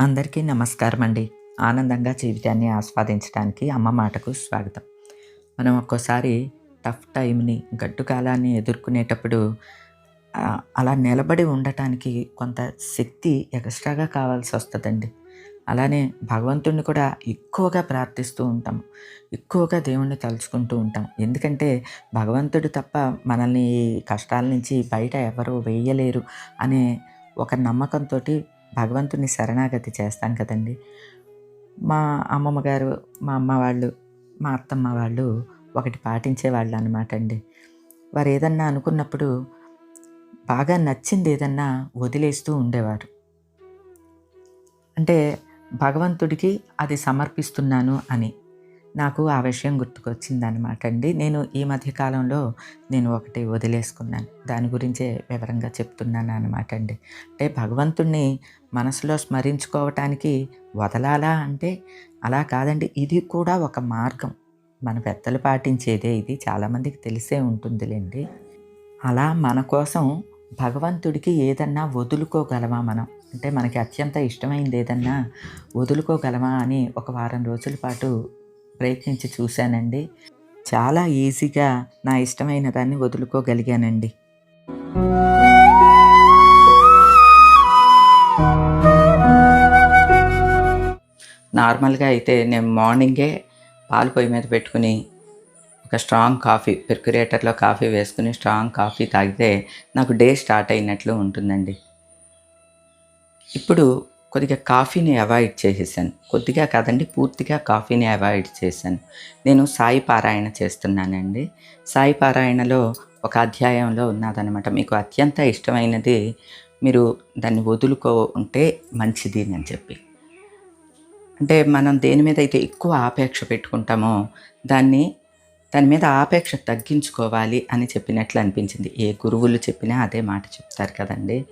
అందరికీ నమస్కారం అండి ఆనందంగా జీవితాన్ని ఆస్వాదించడానికి అమ్మ మాటకు స్వాగతం. మనం ఒక్కోసారి టఫ్ టైంని గడ్డు కాలాన్ని ఎదుర్కొనేటప్పుడు అలా నిలబడి ఉండటానికి కొంత శక్తి ఎక్స్ట్రాగా కావాల్సి వస్తుందండి. అలానే భగవంతుడిని కూడా ఎక్కువగా ప్రార్థిస్తూ ఉంటాం. ఎక్కువగా దేవుణ్ణి తలుచుకుంటూ ఉంటాం. ఎందుకంటే భగవంతుడు తప్ప మనల్ని కష్టాల నుంచి బయట ఎవరు వేయలేరు అనే ఒక నమ్మకంతో భగవంతుని శరణాగతి చేస్తాం కదండి. మా అమ్మమ్మ గారు మా అమ్మ వాళ్ళు మా అత్తమ్మ వాళ్ళు ఒకటి పాటించేవాళ్ళు అనమాట అండి. వారు ఏదన్నా అనుకున్నప్పుడు బాగా నచ్చింది ఏదన్నా వదిలేస్తూ ఉండేవారు. అంటే భగవంతుడికి అది సమర్పిస్తున్నాను అని. నాకు ఆ విషయం గుర్తుకొచ్చింది అనమాట అండి నేను ఈ మధ్యకాలంలో నేను ఒకటి వదిలేసుకున్నాను. దాని గురించే వివరంగా చెప్తున్నాను అనమాట అండి అంటే భగవంతుణ్ణి మనసులో స్మరించుకోవటానికి వదలాలా అంటే అలా కాదండి. ఇది కూడా ఒక మార్గం. మన పెద్దలు పాటించేదే ఇది. చాలామందికి తెలిసే ఉంటుందిలేండి. అలా మన కోసం భగవంతుడికి ఏదన్నా వదులుకోగలమా మనం? అంటే మనకి అత్యంత ఇష్టమైంది ఏదన్నా వదులుకోగలమా అని ఒక వారం రోజుల పాటు ప్రయత్నించి చూశానండి. చాలా ఈజీగా నా ఇష్టమైన దాన్ని వదులుకోగలిగానండి. నార్మల్గా అయితే నేను మార్నింగే పాలు పొయ్యి మీద పెట్టుకుని ఒక స్ట్రాంగ్ కాఫీ పెర్క్యురేటర్లో కాఫీ వేసుకుని స్ట్రాంగ్ కాఫీ తాగితే నాకు డే స్టార్ట్ అయినట్లు ఉంటుందండి. ఇప్పుడు కొద్దిగా కాఫీని అవాయిడ్ చేసేసాను. కొద్దిగా కాదండి పూర్తిగా కాఫీని అవాయిడ్ చేశాను. నేను సాయి పారాయణ చేస్తున్నానండి. సాయి పారాయణలో ఒక అధ్యాయంలో ఉన్నదనమాట మీకు అత్యంత ఇష్టమైనది మీరు దాన్ని వదులుకో ఉంటే మంచిది అని చెప్పి. అంటే మనం దేని మీద అయితే ఎక్కువ ఆపేక్ష పెట్టుకుంటామో దాన్ని దాని మీద ఆపేక్ష తగ్గించుకోవాలి అని చెప్పినట్లు అనిపించింది. ఏ గురువులు చెప్పినా అదే మాట చెప్తారు కదండి.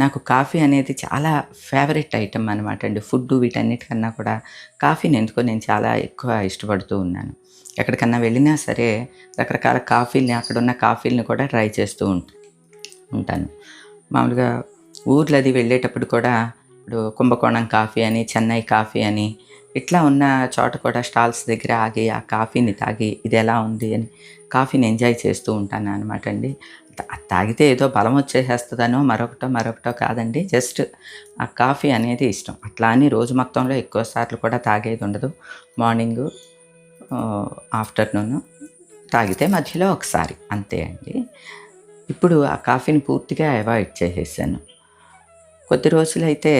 నాకు కాఫీ అనేది చాలా ఫేవరెట్ ఐటమ్ అనమాట అండి. ఫుడ్ వీటన్నిటికన్నా కూడా కాఫీని ఎందుకో నేను చాలా ఎక్కువ ఇష్టపడుతూ ఉన్నాను. ఎక్కడికన్నా వెళ్ళినా సరే రకరకాల కాఫీల్ని అక్కడ ఉన్న కాఫీల్ని కూడా ట్రై చేస్తూ ఉంటా ఉంటాను. మామూలుగా ఊర్లది వెళ్ళేటప్పుడు కూడా ఇప్పుడు కుంభకోణం కాఫీ అని చెన్నై కాఫీ అని ఇట్లా ఉన్న చోట కూడా స్టాల్స్ దగ్గర ఆగి ఆ కాఫీని తాగి ఇది ఎలా ఉంది అని కాఫీని ఎంజాయ్ చేస్తూ ఉంటాను అనమాట అండి. తాగితే ఏదో బలం వచ్చేసేస్తుందనో మరొకటో మరొకటో కాదండి. జస్ట్ ఆ కాఫీ అనేది ఇష్టం. అట్లా అని రోజు మొత్తంలో ఎక్కువ సార్లు కూడా తాగేది ఉండదు. మార్నింగు ఆఫ్టర్నూన్ తాగితే మధ్యలో ఒకసారి అంతే అండి. ఇప్పుడు ఆ కాఫీని పూర్తిగా అవాయిడ్ చేసేసాను. కొద్ది రోజులైతే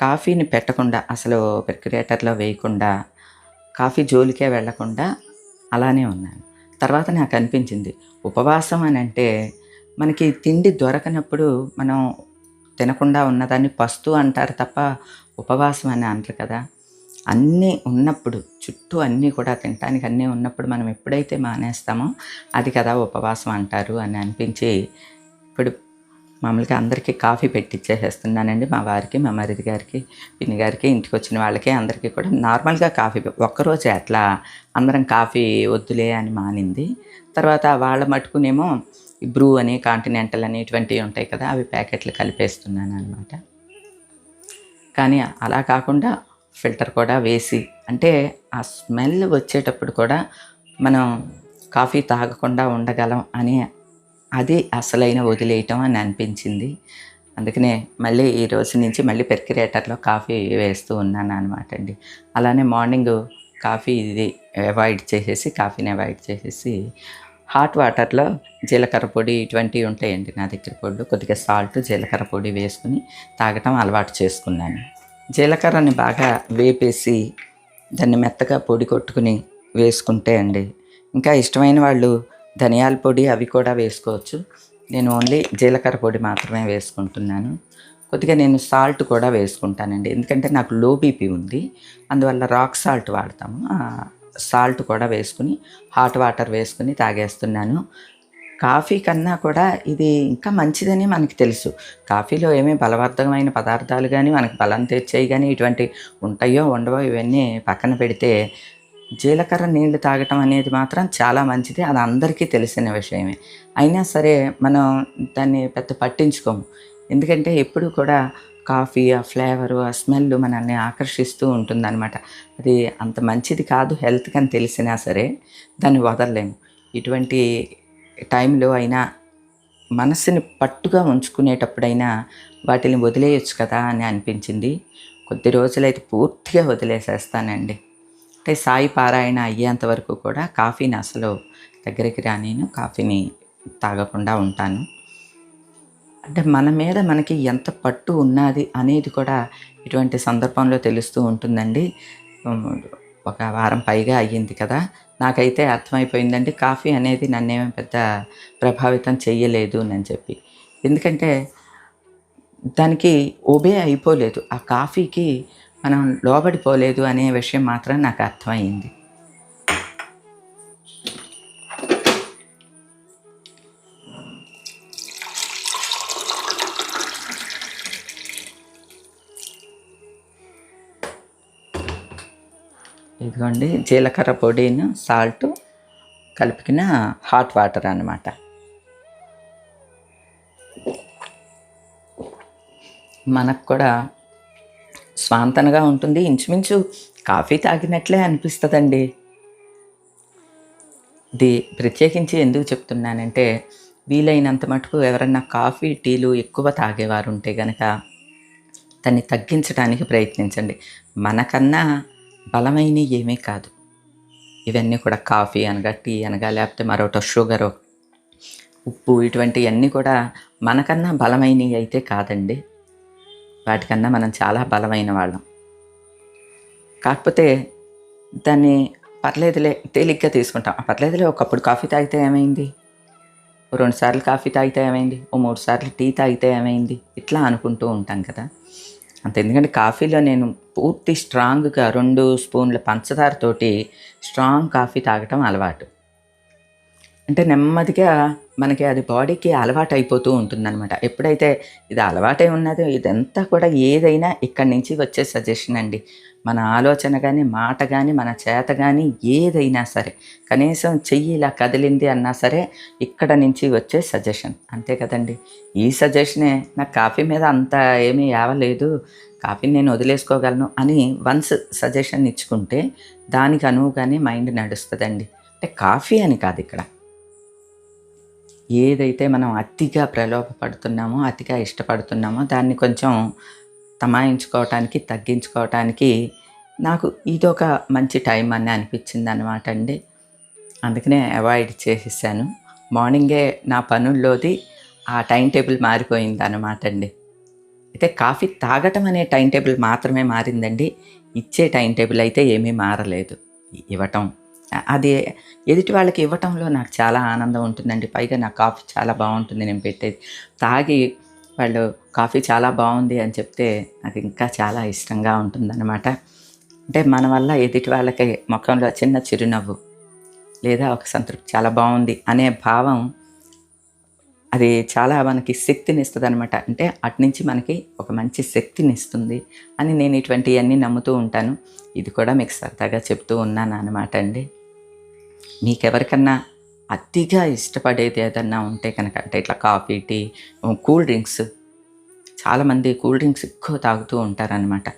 కాఫీని పెట్టకుండా అసలు పెర్క్యురేటర్లో వేయకుండా కాఫీ జోలికే వెళ్ళకుండా అలానే ఉన్నాను. తర్వాత నాకు అనిపించింది ఉపవాసం అని అంటే మనకి తిండి దొరకనప్పుడు మనం తినకుండా ఉన్నదాన్ని పస్తు అంటారు తప్ప ఉపవాసం అని అంటారు కదా. అన్నీ ఉన్నప్పుడు చుట్టూ అన్నీ కూడా తినటానికి అన్నీ ఉన్నప్పుడు మనం ఎప్పుడైతే మానేస్తామో అది కదా ఉపవాసం అంటారు అని అనిపించి ఇప్పుడు మామూలుగా అందరికీ కాఫీ పెట్టిచ్చేసేస్తున్నానండి. మా వారికి మా మరిది గారికి పిన్ని గారికి ఇంటికి వచ్చిన వాళ్ళకి అందరికీ కూడా నార్మల్గా కాఫీ ఒక్కరోజే అట్లా అందరం కాఫీ వద్దులే అని మానింది. తర్వాత వాళ్ళ మటుకునేమో బ్రూ అని కాంటినెంటల్ అని ఇటువంటివి ఉంటాయి కదా అవి ప్యాకెట్లు కలిపేస్తున్నాను అనమాట కానీ అలా కాకుండా ఫిల్టర్ కూడా వేసి అంటే ఆ స్మెల్ వచ్చేటప్పుడు కూడా మనం కాఫీ తాగకుండా ఉండగలం అని అది అసలైన వదిలేయటం అని అనిపించింది. అందుకనే మళ్ళీ ఈ రోజు నుంచి మళ్ళీ పెర్కిరేటర్లో కాఫీ వేస్తూ ఉన్నాను అనమాట అండి. అలానే మార్నింగ్ కాఫీ ఇది అవాయిడ్ చేసేసి కాఫీని అవాయిడ్ చేసేసి హాట్ వాటర్లో జీలకర్ర పొడి ఇటువంటివి ఉంటాయండి నా దగ్గర పొడులు కొద్దిగా సాల్ట్ జీలకర్ర పొడి వేసుకుని తాగటం అలవాటు చేసుకున్నాను. జీలకర్రని బాగా వేపేసి దాన్ని మెత్తగా పొడి కొట్టుకుని వేసుకుంటే అండి ఇంకా ఇష్టమైన వాళ్ళు ధనియాల పొడి అవి కూడా వేసుకోవచ్చు. నేను ఓన్లీ జీలకర్ర పొడి మాత్రమే వేసుకుంటున్నాను. కొద్దిగా నేను సాల్ట్ కూడా వేసుకుంటానండి. ఎందుకంటే నాకు లో బీపీ ఉంది. అందువల్ల రాక్ సాల్ట్ వాడతాము. సాల్ట్ కూడా వేసుకుని హాట్ వాటర్ వేసుకుని తాగేస్తున్నాను. కాఫీ కన్నా కూడా ఇది ఇంకా మంచిదని మనకి తెలుసు. కాఫీలో ఏమీ బలవర్ధకమైన పదార్థాలు కానీ మనకి బలం తెచ్చేవి కానీ ఇటువంటి ఉంటాయో ఉండవో ఇవన్నీ పక్కన పెడితే జీలకర్ర నీళ్ళు తాగటం అనేది మాత్రం చాలా మంచిది. అది అందరికీ తెలిసిన విషయమే. అయినా సరే మనం దాన్ని పెద్ద పట్టించుకోము. ఎందుకంటే ఎప్పుడు కూడా కాఫీ ఆ ఫ్లేవరు ఆ స్మెల్ మనల్ని ఆకర్షిస్తూ ఉంటుందన్నమాట. అది అంత మంచిది కాదు హెల్త్కి అని తెలిసినా సరే దాన్ని వదలలేము. ఇటువంటి టైంలో అయినా మనసుని పట్టుగా ఉంచుకునేటప్పుడైనా వాటిని వదిలేయచ్చు కదా అని అనిపించింది. కొద్ది రోజులైతే పూర్తిగా వదిలేసేస్తానండి. అంటే సాయి పారాయణ అయ్యేంత వరకు కూడా కాఫీని అసలు దగ్గరికి రానిను కాఫీని తాగకుండా ఉంటాను. అంటే మన మీద మనకి ఎంత పట్టు ఉన్నది అనేది కూడా ఇటువంటి సందర్భంలో తెలుస్తూ ఉంటుందండి. ఒక వారం పైగా అయ్యింది కదా. నాకైతే అర్థమైపోయిందండి కాఫీ అనేది నన్నేమీ పెద్ద ప్రభావితం చెయ్యలేదు అని చెప్పి. ఎందుకంటే దానికి ఒబే అయిపోలేదు. ఆ కాఫీకి మనం లోబడిపోలేదు అనే విషయం మాత్రం నాకు అర్థమైంది. ఇదిగోండి జీలకర్ర పొడిను సాల్ట్ కలిపిన హాట్ వాటర్ అన్నమాట. మనకు కూడా స్వాంతనగా ఉంటుంది. ఇంచుమించు కాఫీ తాగినట్లే అనిపిస్తుందండి. ఇది ప్రత్యేకించి ఎందుకు చెప్తున్నానంటే వీలైనంత మటుకు ఎవరన్నా కాఫీ టీలు ఎక్కువ తాగేవారు ఉంటే గనక దాన్ని తగ్గించడానికి ప్రయత్నించండి. మనకన్నా బలమైనవి ఏమీ కాదు. ఇవన్నీ కూడా కాఫీ అనగా టీ అనగా లేకపోతే మరొకటి షుగరు ఉప్పు ఇటువంటివన్నీ కూడా మనకన్నా బలమైనవి అయితే కాదండి. వాటికన్నా మనం చాలా బలమైన వాళ్ళం. కాకపోతే దాన్ని పర్లేదులే తేలిగ్గా తీసుకుంటాం. పర్లేదులే ఒకప్పుడు కాఫీ తాగితే ఏమైంది? రెండు సార్లు కాఫీ తాగితే ఏమైంది? ఓ మూడు సార్లు టీ తాగితే ఏమైంది? ఇట్లా అనుకుంటూ ఉంటాం కదా. అంత ఎందుకంటే కాఫీలో నేను పూర్తి స్ట్రాంగ్గా రెండు స్పూన్ల పంచదారతోటి స్ట్రాంగ్ కాఫీ తాగటం అలవాటు. అంటే నెమ్మదిగా మనకి అది బాడీకి అలవాటు అయిపోతూ ఉంటుందన్నమాట. ఎప్పుడైతే ఇది అలవాటై ఉన్నదో ఇదంతా కూడా ఏదైనా ఇక్కడి నుంచి వచ్చే సజెషన్ అండి. మన ఆలోచన కానీ మాట కానీ మన చేత కానీ ఏదైనా సరే కనీసం చెయ్యి ఇలా కదిలింది అన్నా సరే ఇక్కడ నుంచి వచ్చే సజెషన్. అంతే కదండి. ఈ సజెషనే నాకు కాఫీ మీద అంత ఏమీ యావలేదు కాఫీని నేను వదిలేసుకోగలను అని వన్స్ సజెషన్ ఇచ్చుకుంటే దానికి అనువుగానే మైండ్ నడుస్తుందండి. అంటే కాఫీ అని కాదు ఇక్కడ. ఏదైతే మనం అతిగా ప్రలోభపడుతున్నామో అతిగా ఇష్టపడుతున్నామో దాన్ని కొంచెం తమాయించుకోవటానికి తగ్గించుకోవటానికి నాకు ఇదొక మంచి టైం అని అనిపించింది అనమాట అండి. అందుకనే అవాయిడ్ చేసేసాను. మార్నింగే నా పనుల్లోది ఆ టైం టేబుల్ మారిపోయింది అనమాట అండి. అయితే కాఫీ తాగటం అనే టైం టేబుల్ మాత్రమే మారిందండి. ఇచ్చే టైం టేబుల్ అయితే ఏమీ మారలేదు. ఇవ్వటం అది ఎదుటి వాళ్ళకి ఇవ్వటంలో నాకు చాలా ఆనందం ఉంటుందండి. పైగా నా కాఫీ చాలా బాగుంటుంది. నేను పెట్టేది తాగి వాళ్ళు కాఫీ చాలా బాగుంది అని చెప్తే నాకు ఇంకా చాలా ఇష్టంగా ఉంటుందన్నమాట. అంటే మన వల్ల ఎదుటి వాళ్ళకి ముఖంలో చిన్న చిరునవ్వు లేదా ఒక సంతృప్తి చాలా బాగుంది అనే భావం అది చాలా మనకి శక్తిని ఇస్తుంది అనమాట అంటే అట్నుంచి మనకి ఒక మంచి శక్తిని ఇస్తుంది అని నేను ఇటువంటివన్నీ నమ్ముతూ ఉంటాను. ఇది కూడా మీకు సరదాగా చెప్తూ ఉన్నాను అనమాట అండి. మీకెవరికన్నా అతిగా ఇష్టపడేది ఏదన్నా ఉంటే కనుక అంటే ఇట్లా కాఫీ టీ కూల్ డ్రింక్స్ చాలామంది కూల్ డ్రింక్స్ ఎక్కువ తాగుతూ ఉంటారనమాట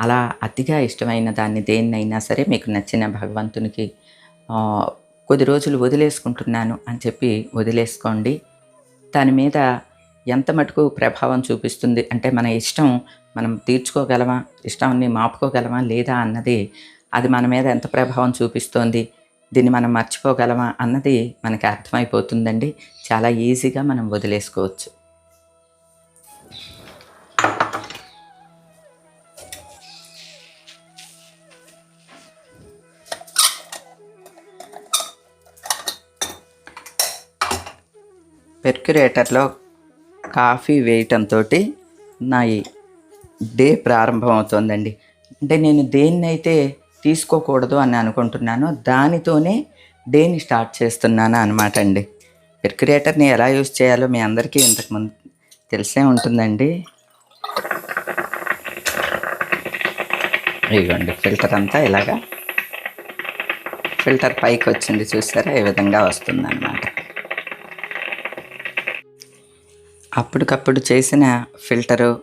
అలా అతిగా ఇష్టమైన దాన్ని దేన్నైనా సరే మీకు నచ్చిన భగవంతునికి కొద్ది రోజులు వదిలేసుకుంటున్నాను అని చెప్పి వదిలేసుకోండి. దాని మీద ఎంత మటుకు ప్రభావం చూపిస్తుంది? అంటే మన ఇష్టం మనం తీర్చుకోగలమా? ఇష్టాన్ని మాపుకోగలమా లేదా అన్నది అది మన మీద ఎంత ప్రభావం చూపిస్తోంది? దీన్ని మనం మర్చిపోగలమా అన్నది మనకి అర్థమైపోతుందండి. చాలా ఈజీగా మనం వదిలేసుకోవచ్చు. పెర్క్యురేటర్లో కాఫీ వేయటంతో నా డే ప్రారంభం అవుతుందండి అంటే నేను దేన్నైతే తీసుకోకూడదు అని అనుకుంటున్నానో. దానితోనే డేని స్టార్ట్ చేస్తున్నాను అనమాట అండి. పెర్క్యురేటర్ని ఎలా యూజ్ చేయాలో మీ అందరికీ ఇంతకుముందు తెలిసే ఉంటుందండి. ఇదిగోండి ఫిల్టర్ అంతా ఇలాగా ఫిల్టర్ పైకి వచ్చింది చూసారా? ఈ విధంగా వస్తుందన్నమాట. అప్పటికప్పుడు చేసిన ఫిల్టరు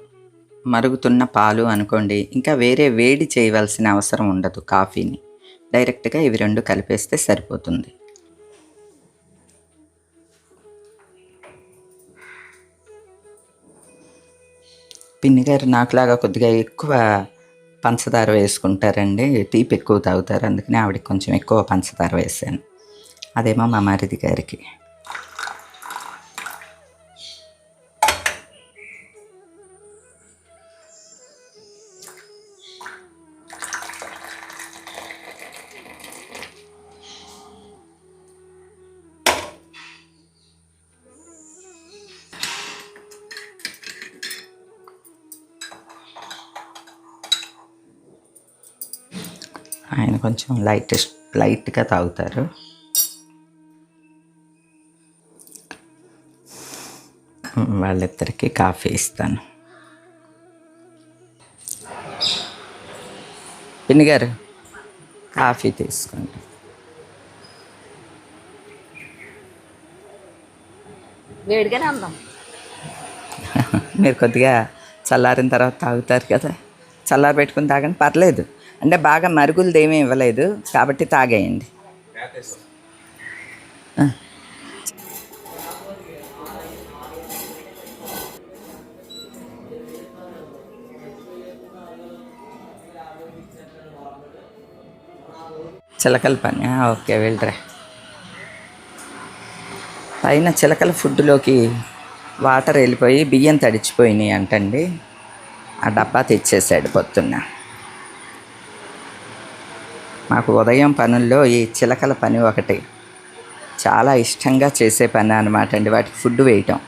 మరుగుతున్న పాలు అనుకోండి. ఇంకా వేరే వేడి చేయవలసిన అవసరం ఉండదు కాఫీని. డైరెక్ట్గా ఇవి రెండు కలిపేస్తే సరిపోతుంది. పిన్ని గారు నాకులాగా కొద్దిగా ఎక్కువ పంచదార వేసుకుంటారండి. తీపి ఎక్కువ తాగుతారు. అందుకని ఆవిడకి కొంచెం ఎక్కువ పంచదార వేసాను. అదేమో మా మరిది గారికి. ఆయన కొంచెం లైట్ లైట్గా తాగుతారు. వాళ్ళిద్దరికి కాఫీ ఇస్తాను. పిన్ని గారు కాఫీ తీసుకోండి. వేడిగానే ఉందాం మీరు కొద్దిగా చల్లారిన తర్వాత తాగుతారు కదా. చల్లారి పెట్టుకుని తాగండి పర్లేదు. అంటే బాగా మరుగులది ఏమీ ఇవ్వలేదు కాబట్టి తాగేయండి. చిలకల పని. ఓకే వెళ్ళరా. పైన చిలకల ఫుడ్లోకి వాటర్ వెళ్ళిపోయి బియ్యం తడిచిపోయినాయి అంటండి. ఆ డబ్బా తెచ్చేసాడు పొద్దున్న. మాకు ఉదయం పనుల్లో ఈ చిలకల పని ఒకటి. చాలా ఇష్టంగా చేసే పని అనమాట అండి. వాటికి ఫుడ్ వేయటం.